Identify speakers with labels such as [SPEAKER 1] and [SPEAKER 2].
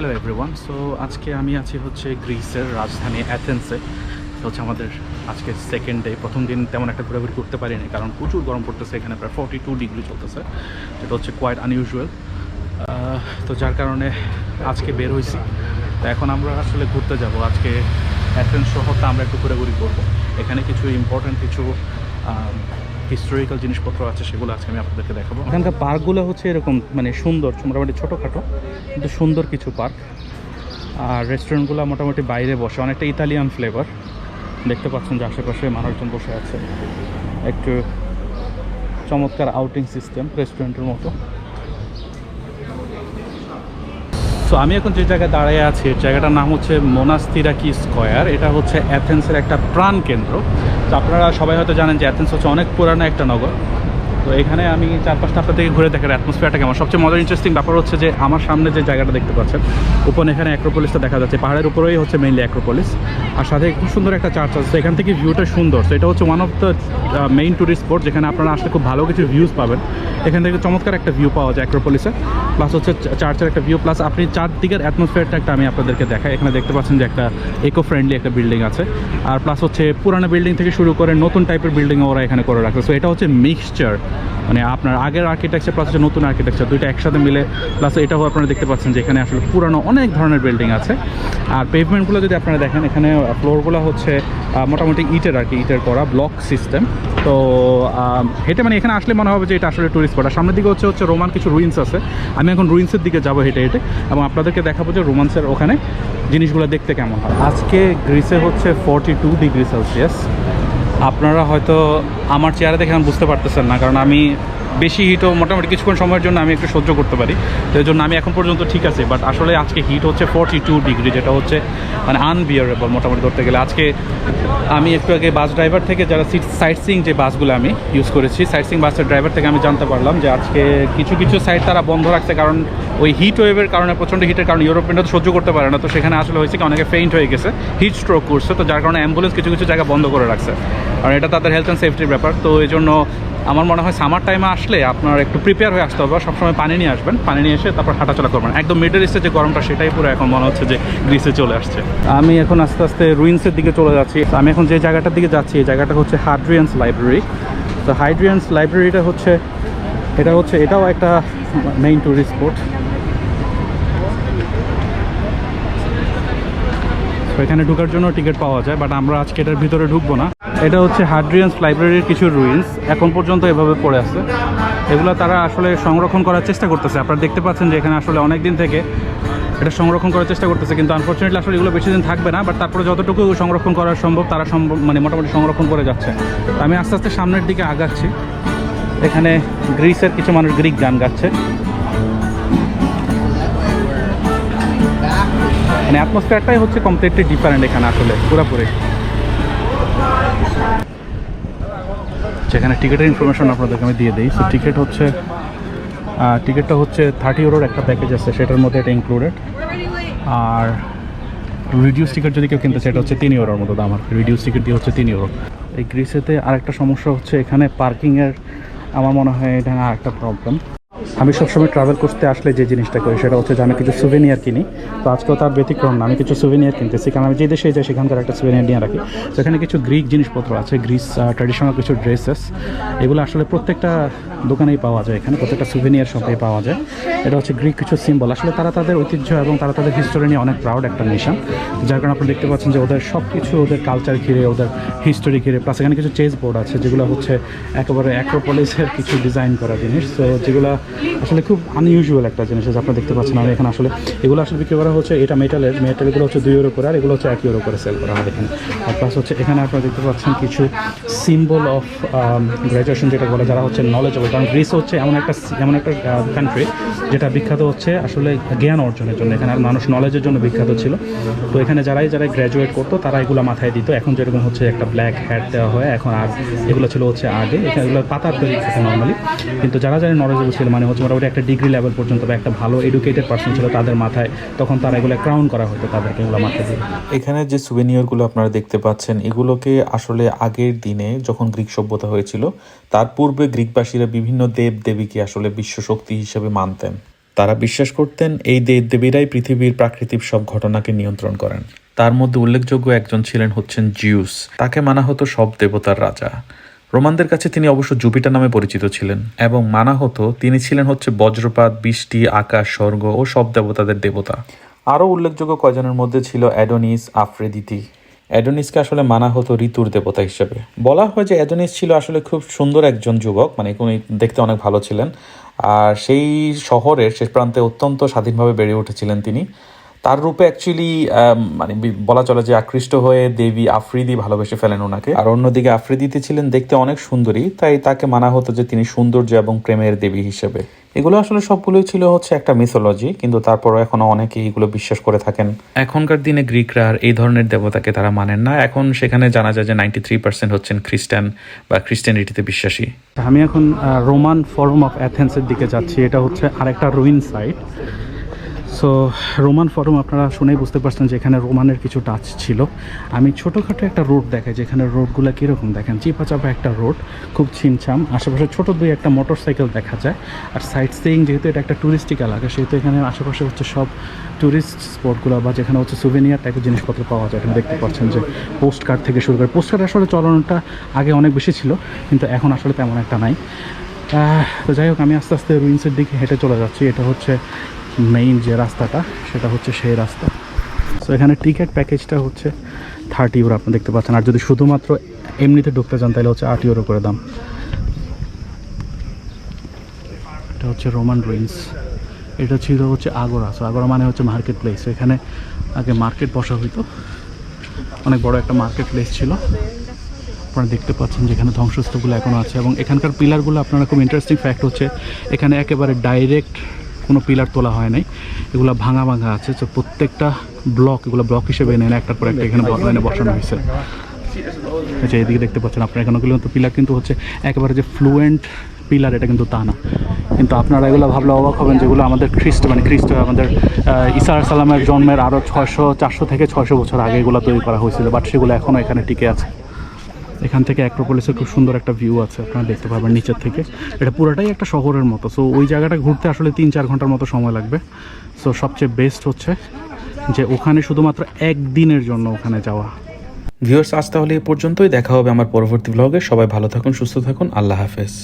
[SPEAKER 1] Hello everyone so আজকে আমি আছি হচ্ছে গ্রিসের রাজধানী অ্যাথেন্সে। হচ্ছে আমাদের আজকে সেকেন্ড ডে প্রথম দিন তেমন একটা ঘোরাঘুরি করতে পারিনি, কারণ প্রচুর গরম পড়তেছে এখানে, প্রায় ফর্টি টু ডিগ্রি চলতেছে। যেটা হচ্ছে কোয়াইট আনইউজুয়াল তো যার কারণে আজকে বের হয়েছি। তো এখন আমরা আসলে ঘুরতে যাব। আজকে অ্যাথেন্স শহরটা আমরা একটু ঘোরাঘুরি করব। এখানে কিছু ইম্পর্ট্যান্ট কিছু হিস্টোরিক্যাল জিনিসপত্র আছে, সেগুলো আজকে আমি আপনাদেরকে দেখাবো। এখানকার পার্কগুলো হচ্ছে এরকম মানে সুন্দর, মোটামুটি ছোটোখাটো, কিন্তু সুন্দর কিছু পার্ক। আর রেস্টুরেন্টগুলো মোটামুটি বাইরে বসে, অনেকটা ইতালিয়ান ফ্লেভার দেখতে পাচ্ছেন যে আশেপাশে মানুষজন বসে আছে। একটু চমৎকার আউটিং সিস্টেম রেস্টুরেন্টের মতো। সো আমি এখন যে জায়গায় দাঁড়িয়ে আছি জায়গাটার নাম হচ্ছে মোনাস্তিরাকি স্কোয়ার। এটা হচ্ছে অ্যাথেন্সের একটা প্রাণ কেন্দ্র তো আপনারা সবাই হয়তো জানেন যে অ্যাথেন্স হচ্ছে অনেক পুরানো একটা নগর। তো এখানে আমি চারপাশটা থেকে ঘুরে দেখার অ্যাটমসফিয়ারটা কেমন? সবচেয়ে মজার ইন্টারেস্টিং ব্যাপার হচ্ছে যে আমার সামনে যে জায়গাটা দেখতে পাচ্ছেন, উপরে এখানে অ্যাক্রোপলিসটা দেখা যাচ্ছে। পাহাড়ের উপরেই হচ্ছে মেইনলি অ্যাক্রোপলিস আর সাথে খুব সুন্দর একটা চার্চ আছে। এখান থেকে ভিউটা সুন্দর। তো এটা হচ্ছে one of the main tourist spot যেখানে আপনারা আসলে খুব ভালো কিছু ভিউজ পাবেন। এখান থেকে চমৎকার একটা ভিউ পাওয়া যায় অ্যাক্রোপলিসে প্লাস হচ্ছে চার্চের একটা ভিউ প্লাস আপনি চারদিকের অ্যাটমসফিয়ারটা একটা আমি আপনাদেরকে দেখাই। এখানে দেখতে পাচ্ছেন যে একটা ইকো ফ্রেন্ডলি একটা বিল্ডিং আছে। আর প্লাস হচ্ছে পুরানো বিল্ডিং থেকে শুরু করে নতুন টাইপের বিল্ডিং ওরা এখানে করে রাখছে। সো এটা হচ্ছে মিক্সচার মানে আপনার আগের আর্কিটেকচার প্লাস হচ্ছে নতুন আর্কিটেকচার দুইটা একসাথে মিলে প্লাস এটাও আপনারা দেখতে পাচ্ছেন যে এখানে আসলে পুরানো অনেক ধরনের বিল্ডিং আছে। আর পেভমেন্টগুলো যদি আপনারা দেখেন, এখানে ফ্লোরগুলো হচ্ছে মোটামুটি ইটের আর কি, ইটের করা ব্লক সিস্টেম তো হেঁটে মানে এখানে আসলে মনে হবে যে এটা আসলে টুরিস্ট স্পট সামনের দিকে হচ্ছে হচ্ছে রোমান কিছু রুইন্স আছে। আমি এখন রুইন্সের দিকে যাব হেঁটে হেঁটে, এবং আপনাদেরকে দেখাবো যে রোমান্সের ওখানে জিনিসগুলো দেখতে কেমন হয়। আজকে গ্রিসে হচ্ছে ফর্টি টু ডিগ্রি সেলসিয়াস আপনারা হয়তো আমার চেয়ারে দেখে এখন বুঝতে পারতেছেন না, কারণ আমি বেশি হিটও মোটামুটি কিছুক্ষণ সময়ের জন্য আমি একটু সহ্য করতে পারি। তো এই জন্য আমি এখন পর্যন্ত ঠিক আছে বাট আসলে আজকে হিট হচ্ছে ফর্টি টু ডিগ্রি যেটা হচ্ছে মানে আনবিয়ারেবল মোটামুটি ধরতে গেলে। আজকে আমি একটু আগে বাস ড্রাইভার থেকে যারা সিট সাইট সিং যে বাসগুলো আমি ইউজ করেছি সাইট সিং বাসের ড্রাইভার থেকে আমি জানতে পারলাম যে আজকে কিছু কিছু সাইট তারা বন্ধ রাখছে, কারণ ওই হিট ওয়েভের কারণে, প্রচণ্ড হিটের কারণে ইউরোপিয়ানরা তো সহ্য করতে পারে না। তো সেখানে আসলে হয়েছে কি, অনেকে ফেইন্ট হয়ে গেছে হিট স্ট্রোক করছে, তো যার কারণে অ্যাম্বুলেন্স কিছু কিছু জায়গা বন্ধ করে রাখছে। কারণ এটা তাদের হেলথ অ্যান্ড সেফটির ব্যাপার। তো এই জন্য আমার মনে হয় সামার টাইমে আসলে আপনার একটু প্রিপেয়ার হয়ে আসতে হবে সবসময় পানি নিয়ে আসবেন। পানি নিয়ে এসে তারপর হাঁটাচলা করবেন। একদম মিডল ইস্টের যে গরমটা, সেটাই পুরো এখন মনে হচ্ছে যে গ্রিসে চলে আসছে। আমি এখন আস্তে আস্তে রুইন্সের দিকে চলে যাচ্ছি। আমি এখন যে জায়গাটার দিকে যাচ্ছি, এই জায়গাটা হচ্ছে হাইড্রিয়ান্স লাইব্রেরি তো হাইড্রিয়ান্স লাইব্রেরিটা হচ্ছে, এটা হচ্ছে, এটাও একটা মেইন টুরিস্ট স্পট এখানে ঢোকার জন্য টিকিট পাওয়া যায় বাট আমরা আজকে এটার ভিতরে ঢুকবো না। এটা হচ্ছে হার্ড্রিয়ান্স লাইব্রেরির কিছু রুইন্স এখন পর্যন্ত এভাবে পড়ে আছে। এগুলো তারা আসলে সংরক্ষণ করার চেষ্টা করতেছে। আপনারা দেখতে পাচ্ছেন যে এখানে আসলে অনেক দিন থেকে এটা সংরক্ষণ করার চেষ্টা করতেছে, কিন্তু আনফর্চুনেটলি আসলে এগুলো বেশি দিন থাকবে না বাট তারপরে যতটুকু সংরক্ষণ করা সম্ভব তারা সম্ভব মানে মোটামুটি সংরক্ষণ করে যাচ্ছে। আমি আস্তে আস্তে সামনের দিকে আগাচ্ছি। এখানে গ্রিসের কিছু মানুষ গ্রিক গান গাচ্ছে। মানে অ্যাটমসফিয়ারটাই হচ্ছে কমপ্লিটলি ডিফারেন্ট এখানে আসলে, পুরোপুরি। যেখানে টিকিটের ইনফরমেশন আপনাদেরকে আমি দিয়ে দিই টিকিট হচ্ছে টিকিটটা হচ্ছে থার্টি ইউরোর একটা প্যাকেজ আছে, সেটার মধ্যে এটা ইনক্লুডেড আর রিডিউস টিকিট যদি কেউ কিনতে এটা হচ্ছে তিন ইউরোর মতো দাম আর রিডিউস টিকিট দিয়ে হচ্ছে তিন ইউরো এই গ্রিসেতে আরেকটা সমস্যা হচ্ছে, এখানে পার্কিংয়ের আমার মনে হয় এটা আরেকটা প্রবলেম আমি সবসময় ট্রাভেল করতে আসলে যে জিনিসটা করি সেটা হচ্ছে যে আমি কিছু সুভেনিয়ার কিনি। তো আজকেও তার ব্যতিক্রম না, আমি কিছু সুভেনিয়ার কিনতেছি কারণ আমি যে দেশে যাই সেখানকার একটা সুভেনিয়ার নিয়ে রাখি। সেখানে কিছু গ্রিক জিনিসপত্র আছে গ্রিস ট্র্যাডিশনাল কিছু ড্রেসেস এগুলো আসলে প্রত্যেকটা দোকানেই পাওয়া যায় এখানে, প্রত্যেকটা সুভেনিয়ার শপেই পাওয়া যায়। এটা হচ্ছে গ্রিক কিছু সিম্বল আসলে তারা তাদের ঐতিহ্য এবং তারা তাদের হিস্টোরি নিয়ে অনেক প্রাউড একটা নেশন যার কারণে আপনি দেখতে পাচ্ছেন যে ওদের সব কিছু ওদের কালচার ঘিরে, ওদের হিস্টোরি ঘিরে প্লাস এখানে কিছু চেস বোর্ড আছে যেগুলো হচ্ছে একেবারে অ্যাক্রোপলিসের কিছু ডিজাইন করা জিনিস। তো যেগুলো আসলে খুব আনইউজুয়াল একটা জিনিস আছে, আপনারা দেখতে পাচ্ছেন। আমি এখানে আসলে এগুলো আসলে বিক্রি করা হচ্ছে, এটা মেটালের মেটালগুলো হচ্ছে দুই ইউরো করে আর এগুলো হচ্ছে এক ইউরো করে সেল করা হয় এখানে। আর প্লাস হচ্ছে এখানে আপনারা দেখতে পাচ্ছেন কিছু সিম্বল অফ গ্র্যাজুয়েশন যেটা বলে, যারা হচ্ছে নলেজেবল কারণ গ্রিস হচ্ছে এমন একটা এমন একটা কান্ট্রি যেটা বিখ্যাত হচ্ছে আসলে জ্ঞান অর্জনের জন্য। এখানে আর মানুষ নলেজের জন্য বিখ্যাত ছিল। তো এখানে যারাই যারা গ্র্যাজুয়েট করতো, তারা এগুলো মাথায় দিত। এখন যেরকম হচ্ছে একটা ব্ল্যাক হ্যাট দেওয়া হয়, এখন আর এগুলো ছিল হচ্ছে আগে। এখানে এগুলো পাতার তৈরি থাকে নর্মালি কিন্তু যারা যারা নলেজেবল ছিল মানে হচ্ছে মোটামুটি একটা ডিগ্রি লেভেল পর্যন্ত বা একটা ভালো এডুকেটেড পার্সন ছিল তাদের মাথায়, তখন তারা এগুলো ক্রাউন করা হতো তাদেরকে এগুলো মাথায় দিয়ে।
[SPEAKER 2] এখানে যে সুভেনিয়রগুলো আপনারা দেখতে পাচ্ছেন, এগুলোকে আসলে আগের দিনে যখন গ্রিক সভ্যতা হয়েছিল, তার পূর্বে গ্রিকবাসীরা বিভিন্ন দেব দেবীকে আসলে বিশ্ব শক্তি হিসেবে মানতেন। তারা বিশ্বাস করতেন, এই দেব দেবীরাই পৃথিবীর প্রাকৃতিক সব ঘটনাকে নিয়ন্ত্রণ করেন। তার মধ্যে উল্লেখযোগ্য একজন ছিলেন হচ্ছেন জিউস। তাকে মানা হতো সব দেবতার রাজা। রোমানদের কাছে তিনি অবশ্য জুপিটার নামে পরিচিত ছিলেন এবং মানা হতো তিনি ছিলেন হচ্ছে বজ্রপাত, বৃষ্টি, আকাশ, স্বর্গ ও সব দেবতাদের দেবতা। আরও উল্লেখযোগ্য কয়জনের মধ্যে ছিল অ্যাডোনিস, আফ্রেদিতি। অ্যাডোনিসকে আসলে মানা হতো ঋতুর দেবতা হিসেবে। বলা হয় যে অ্যাডোনিস ছিল আসলে খুব সুন্দর একজন যুবক মানে উনি দেখতে অনেক ভালো ছিলেন। আর সেই শহরের শেষ প্রান্তে অত্যন্ত স্বাধীনভাবে বেড়ে উঠেছিলেন তিনি। তার রূপে অ্যাকচুয়ালি মানে বলা চলে যে আকৃষ্ট হয়ে দেবী আফ্রিদি ভালোবেসে ফেলেন ওনাকে। আর অন্যদিকে আফ্রিদিতে ছিলেন দেখতে অনেক সুন্দরী তাই তাকে মানা হতো যে তিনি সৌন্দর্য এবং প্রেমের দেবী হিসেবে। এগুলো আসলে সবগুলোই ছিল হচ্ছে একটা মিথোলজি কিন্তু তারপরও এখনও অনেকে এগুলো বিশ্বাস করে থাকেন। এখনকার দিনে গ্রিকরা আর এই ধরনের দেবতাকে তারা মানেন না। এখন সেখানে জানা যায় যে নাইনটি থ্রি পার্সেন্ট হচ্ছেন খ্রিস্টান বা খ্রিস্টানিটিতে বিশ্বাসী।
[SPEAKER 1] আমি এখন রোমান ফোরাম অফ অ্যাথেন্সের দিকে যাচ্ছি। এটা হচ্ছে আরেকটা ruin site so Roman forum আপনারা শুনেই বুঝতে পারছেন যে এখানে রোমানের কিছু টাচ ছিল। আমি ছোটোখাটো একটা রোড দেখাই যেখানে রোডগুলো কীরকম? দেখেন চিপা চাপা একটা রোড খুব ছিমছাম। আশেপাশে ছোটো দুই একটা মোটর সাইকেল দেখা যায়। আর সাইড সিইং যেহেতু এটা একটা ট্যুরিস্টিক এলাকা, সেহেতু এখানে আশেপাশে হচ্ছে সব ট্যুরিস্ট স্পটগুলো বা যেখানে হচ্ছে সুভেনিয়ার টাইপের জিনিসপত্র পাওয়া যায়। এখানে দেখতে পাচ্ছেন যে পোস্ট কার্ড থেকে শুরু করে পোস্ট কার্ড আসলে চলনটা আগে অনেক বেশি ছিল, কিন্তু এখন আসলে তেমন একটা নাই। তো যাই হোক, আমি আস্তে আস্তে রুইন্সের দিকে হেঁটে চলে যাচ্ছি। এটা হচ্ছে মেইন যে রাস্তাটা, সেটা হচ্ছে সেই রাস্তা। সো এখানে টিকিট প্যাকেজটা হচ্ছে থার্টি ইউরো আপনি দেখতে পাচ্ছেন। আর যদি শুধুমাত্র এমনিতে ঢুকতে চান, তাহলে হচ্ছে আট ইউরো করে দাম। এটা হচ্ছে রোমান রুইন্স এটা ছিল হচ্ছে আগোরা সো আগোরা মানে হচ্ছে মার্কেট প্লেস এখানে আগে মার্কেট বসা হইতো। অনেক বড় একটা মার্কেট প্লেস ছিল। আপনারা দেখতে পাচ্ছেন যেখানে ধ্বংসস্তূপগুলো এখনও আছে। এবং এখানকার পিলারগুলো আপনারা খুব ইন্টারেস্টিং ফ্যাক্ট হচ্ছে, এখানে একেবারে ডাইরেক্ট কোনো পিলার তোলা হয় নাই। এগুলো ভাঙা ভাঙা আছে, তো প্রত্যেকটা ব্লক এগুলো ব্লক হিসেবে এনে একটার পর একটা এখানে এনে বসানো হয়েছে। যে এদিকে দেখতে পাচ্ছেন আপনারা এখানে কিন্তু পিলার কিন্তু হচ্ছে একেবারে যে ফ্লুয়েন্ট পিলার, এটা কিন্তু তা না। কিন্তু আপনারা এগুলো ভাবলে অবাক হবেন যেগুলো আমাদের খ্রিস্ট মানে খ্রিস্ট আমাদের আলাইহিস সালামের জন্মের আরও ছয়শো, চারশো থেকে ছয়শো বছর আগে এগুলো তৈরি করা হয়েছিল বাট সেগুলো এখনও এখানে টিকে আছে। এখান থেকে অ্যাক্রোপলিসের খুব সুন্দর একটা ভিউ আছে, আপনারা দেখতে পাবেন নিচের থেকে। এটা পুরোটাই একটা শহরের মতো সো ওই জায়গাটা ঘুরতে আসলে তিন চার ঘণ্টার মতো সময় লাগবে। সো সবচেয়ে বেস্ট হচ্ছে যে ওখানে শুধুমাত্র একদিনের জন্য ওখানে যাওয়া।
[SPEAKER 2] ভিউয়ার্স আজ তাহলে এ পর্যন্তই, দেখা হবে আমার পরবর্তী ব্লগে সবাই ভালো থাকুন, সুস্থ থাকুন, আল্লাহ হাফেজ।